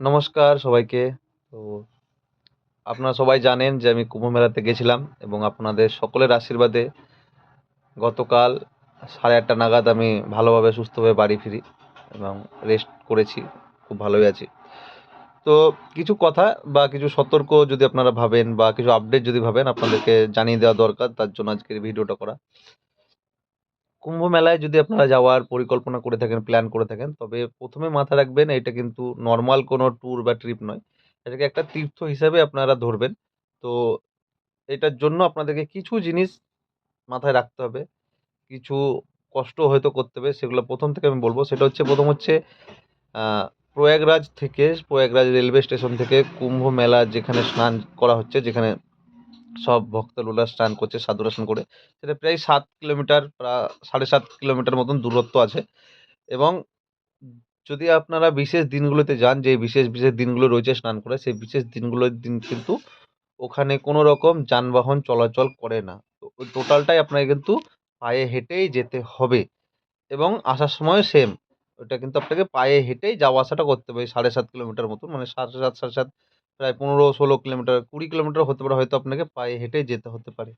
নমস্কার সবাইকে। তো আপনারা সবাই জানেন যে আমি কুম্ভ মেলাতে গেছিলাম এবং আপনাদের সকলের আশীর্বাদে গতকাল সাড়ে আটটা নাগাদ আমি ভালোভাবে সুস্থভাবে বাড়ি ফিরি এবং রেস্ট করেছি, খুব ভালোই আছি। তো কিছু কথা বা কিছু সতর্ক যদি আপনারা ভাবেন বা কিছু আপডেট যদি ভাবেন আপনাদেরকে জানিয়ে দেওয়া দরকার, তার জন্য আজকের ভিডিওটা করা। কুম্ভ মেলায় যদি আপনারা যাওয়ার পরিকল্পনা করে থাকেন প্ল্যান করে থাকেন, তবে প্রথমে মাথায় রাখবেন এটা কিন্তু নর্মাল কোনো ট্যুর বা ট্রিপ নয়। এটাকে একটা তীর্থ হিসাবে আপনারা ধরবেন। তো এটার জন্য আপনাদেরকে কিছু জিনিস মাথায় রাখতে হবে। কিছু কষ্ট হয়তো করতে হবে, সেগুলো প্রথম থেকে আমি বলব। সেটা হচ্ছে, প্রথম হচ্ছে প্রয়াগরাজ থেকে, প্রয়াগরাজ রেলওয়ে স্টেশন থেকে কুম্ভ মেলা যেখানে স্নান করা হচ্ছে, যেখানে সব ভক্তলোলা স্নান করছে সাধুরা করে। সেটা প্রায় সাত কিলোমিটার সাড়ে সাত কিলোমিটার মতন দূরত্ব আছে। এবং যদি আপনারা বিশেষ দিনগুলোতে যান, যে বিশেষ বিশেষ দিনগুলো রয়েছে স্নান করে, সেই বিশেষ দিনগুলোর দিন কিন্তু ওখানে কোনো রকম যানবাহন চলাচল করে না। টোটালটাই আপনাকে কিন্তু পায়ে হেঁটেই যেতে হবে। এবং আসার সময় সেম ওটা কিন্তু আপনাকে পায়ে হেঁটেই যাওয়া আসাটা করতে হবে সাড়ে সাত কিলোমিটার মতো মানে সাড়ে সাত সাড়ে সাত প্রায় পনেরো, ষোলো কিলোমিটার, কুড়ি কিলোমিটার হতে পারে, হয়তো আপনাকে পায়ে হেঁটে যেতে হতে পারে।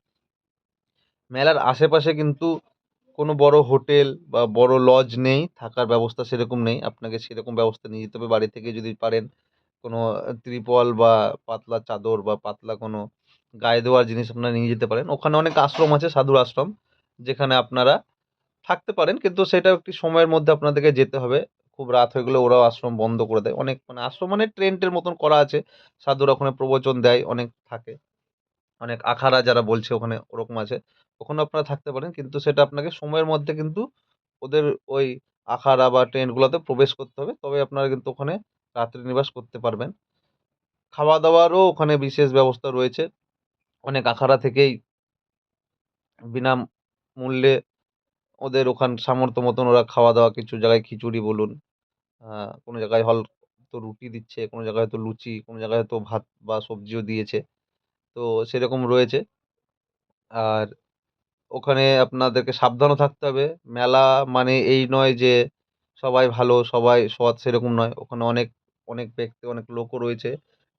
মেলার আশেপাশে কিন্তু কোনো বড় হোটেল বা বড় লজ নেই, থাকার ব্যবস্থা সেরকম নেই। আপনাকে সেরকম ব্যবস্থা নিয়ে যেতে হবে। বাড়ি থেকে যদি পারেন কোনো ত্রিপল বা পাতলা চাদর বা পাতলা কোনো গায়ে দেওয়ার জিনিস আপনারা নিয়ে যেতে পারেন। ওখানে অনেক আশ্রম আছে, সাধুর আশ্রম, যেখানে আপনারা থাকতে পারেন। কিন্তু সেটা একটি সময়ের মধ্যে আপনাদেরকে যেতে হবে। খুব রাত হয়ে গেলে ওরাও আশ্রম বন্ধ করে দেয়। অনেক মানে আশ্রম মানে ট্রেন্টের মতন করা আছে। সাধুরা ওখানে প্রবচন দেয়, অনেক থাকে। অনেক আখাড়া যারা বলছে ওখানে ওরকম আছে। ওখানে আপনারা থাকতে পারেন, কিন্তু সেটা আপনাকে সময়ের মধ্যে কিন্তু ওদের ওই আখাড়া বা টেন্টগুলোতে প্রবেশ করতে হবে। তবে আপনারা কিন্তু ওখানে রাত্রি নিবাস করতে পারবেন। খাওয়া দাওয়ারও ওখানে বিশেষ ব্যবস্থা রয়েছে। অনেক আখাড়া থেকেই বিনা মূল্যে ওদের ওখান সামর্থ্য মতন ওরা খাওয়া দাওয়া কিছু জায়গায় খিচুড়ি বলুন কোনো জায়গায় হল তো রুটি দিচ্ছে, কোনো জায়গায় হয়তো লুচি, কোনো জায়গায় হয়তো ভাত বা সবজিও দিয়েছে। তো সেরকম রয়েছে। আর ওখানে আপনাদেরকে সাবধানও থাকতে হবে। মেলা মানে এই নয় যে সবাই ভালো, সবাই সৎ সেরকম নয়। ওখানে অনেক অনেক ব্যক্তি, অনেক লোকও রয়েছে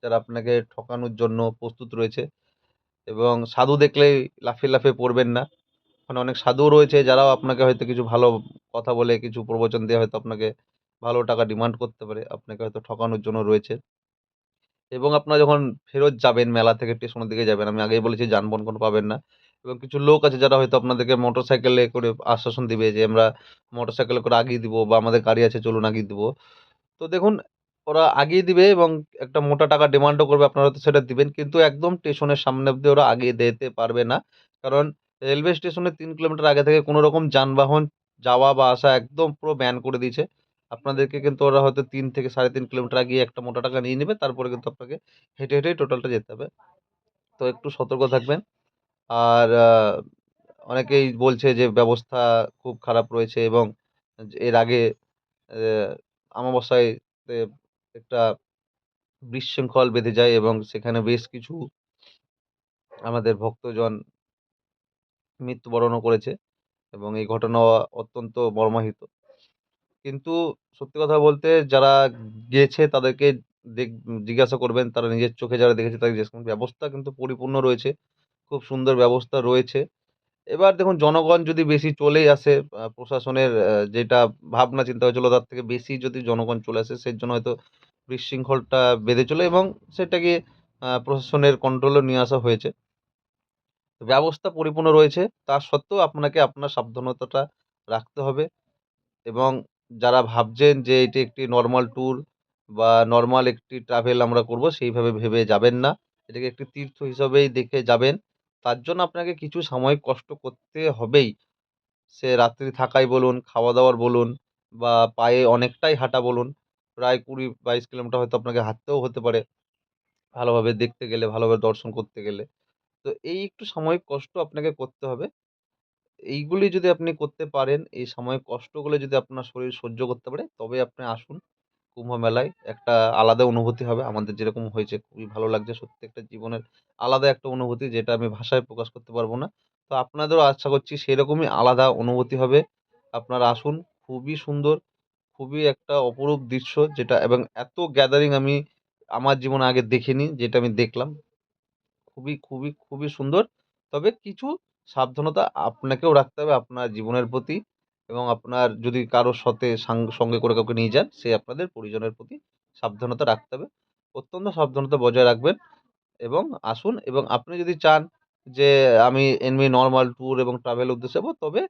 যারা আপনাকে ঠকানোর জন্য প্রস্তুত রয়েছে। এবং সাধু দেখলেই লাফিয়ে লাফিয়ে পড়বেন না। ওখানে অনেক সাধুও রয়েছে যারাও আপনাকে হয়তো কিছু ভালো কথা বলে, কিছু প্রবচন দিয়ে হয়তো আপনাকে ভালো টাকা ডিমান্ড করতে পারে, আপনাকে হয়তো ঠকানোর জন্য রয়েছে। এবং আপনারা যখন ফেরত যাবেন, মেলা থেকে স্টেশনের দিকে যাবেন, আমি আগেই বলেছি যানবাহন কোনো পাবেন না। এবং কিছু লোক আছে যারা হয়তো আপনাদেরকে মোটর সাইকেলে করে আশ্বাসন দিবে যে, আমরা মোটর সাইকেলে করে আগিয়ে দিব বা আমাদের গাড়ি আছে, চলুন আগিয়ে দিব। তো দেখুন, ওরা আগিয়ে দিবে এবং একটা মোটা টাকা ডিমান্ডও করবে, আপনারা হয়তো সেটা দিবেন। কিন্তু একদম স্টেশনের সামনে অব্দি ওরা আগিয়ে দিতে পারবে না। কারণ রেলওয়ে স্টেশনে তিন কিলোমিটার আগে থেকে কোনো রকম যানবাহন যাওয়া বা আসা একদম পুরো ব্যান করে দিয়েছে। আপনাদেরকে কিন্তু ওরা হয়তো তিন থেকে সাড়ে তিন কিলোমিটার আগিয়ে একটা মোটা টাকা নিয়ে নেবে, তারপরে কিন্তু আপনাকে হেঁটে হেঁটেই টোটালটা যেতে হবে। তো একটু সতর্ক থাকবেন। আর অনেকেই বলছে যে ব্যবস্থা খুব খারাপ রয়েছে এবং এর আগে আমাবস্যায় একটা বিশৃঙ্খল বেঁধে যায় এবং সেখানে বেশ কিছু আমাদের ভক্তজন মৃত্যুবরণও করেছে এবং এই ঘটনা অত্যন্ত মর্মাহিত। কিন্তু সত্যি কথা বলতে যারা গেছে তাদেরকে দেখ, জিজ্ঞাসা করবেন, তারা নিজের চোখে যারা দেখেছে তাদের ব্যবস্থা কিন্তু পরিপূর্ণ রয়েছে, খুব সুন্দর ব্যবস্থা রয়েছে। এবার দেখুন, জনগণ যদি বেশি চলেই আসে প্রশাসনের যেটা ভাবনা, চিন্তা হয়েছিল তার থেকে বেশি যদি জনগণ চলে আসে, সেই জন্য হয়তো বিশৃঙ্খলটা বেঁধে চলে এবং সেটাকে প্রশাসনের কন্ট্রোলে নিয়ে আসা হয়েছে। ব্যবস্থা পরিপূর্ণ রয়েছে। তা সত্ত্বেও আপনাকে আপনার সাবধানতাটা রাখতে হবে এবং যারা ভাবছেন যে এটি একটি নর্মাল ট্যুর বা নর্মাল একটি ট্রাভেল আমরা করব, সেইভাবে ভেবে যাবেন না। এটাকে একটি তীর্থ হিসাবেই দেখে যাবেন। তার জন্য আপনাকে কিছু সাময়িক কষ্ট করতে হবেই। সে রাত্রি থাকাই বলুন খাওয়া দাওয়ার বলুন বা পায়ে অনেকটাই হাঁটা বলুন, প্রায় কুড়ি বাইশ কিলোমিটার হয়তো আপনাকে হাঁটতেও হতে পারে। ভালোভাবে দেখতে গেলে, ভালোভাবে দর্শন করতে গেলে। তো এই একটু সাময়িক কষ্ট আপনাকে করতে হবে। এইগুলি যদি আপনি করতে পারেন, এই সাময়িক কষ্টগুলো যদি আপনার শরীর সহ্য করতে পারে, তবে আপনি আসুন কুম্ভ মেলায়। একটা আলাদা অনুভূতি হবে। আমাদের যেরকম হয়েছে খুবই ভালো লাগছে। সত্যি একটা জীবনের আলাদা একটা অনুভূতি যেটা আমি ভাষায় প্রকাশ করতে পারব না। তো আপনাদেরও আশা করছি সেরকমই আলাদা অনুভূতি হবে। আপনারা আসুন। খুবই সুন্দর, খুবই একটা অপরূপ দৃশ্য যেটা এবং এত গ্যাদারিং আমি আমার জীবনে আগে দেখিনি যেটা আমি দেখলাম খুবই খুবই খুবই সুন্দর তবে কিছু সাবধানতা আপনাকেও রাখতে হবে আপনার জীবনের প্রতি এবং আপনার যদি কারোর সাথে সঙ্গে করে কাউকে নিয়ে যান, সে আপনাদের পরিজনের প্রতি সাবধানতা রাখতে হবে। অত্যন্ত সাবধানতা বজায় রাখবেন এবং আসুন এবং আপনি যদি চান যে আমি এমনি নর্মাল ট্যুর এবং ট্রাভেল উদ্দেশ্যে যাব, তবে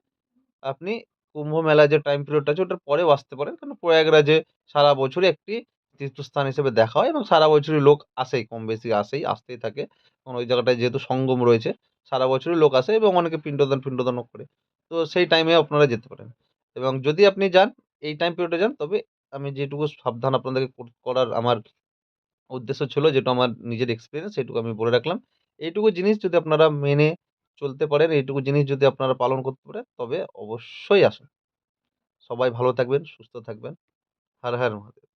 আপনি কুম্ভ মেলা যে টাইম পিরিয়ডটা আছে, ওটার পরেও আসতে পারেন। কারণ প্রয়াগরাজে সারা বছরই একটি তীর্থস্থান হিসেবে দেখা হয় এবং সারা বছরই লোক আসেই কম বেশি আসেই, আসতেই থাকে। কারণ ওই জায়গাটায় যেহেতু সঙ্গম রয়েছে সারা বছরই লোক আসে এবং অনেকে পিণ্ডদান পিণ্ডদানও করে। তো সেই টাইমে আপনারা যেতে পারেন। এবং যদি আপনি যান, এই টাইম পিরিয়ডে যান, তবে আমি যেটুকু সাবধান আপনাদেরকে করার আমার উদ্দেশ্য ছিল যেটা আমার নিজের এক্সপিরিয়েন্স সেটুকু আমি বলে রাখলাম। এইটুকু জিনিস যদি আপনারা মেনে চলতে পারেন, এইটুকু জিনিস যদি আপনারা পালন করতে পারেন, তবে অবশ্যই আসুন। সবাই ভালো থাকবেন, সুস্থ থাকবেন। হর হর মহাদেব।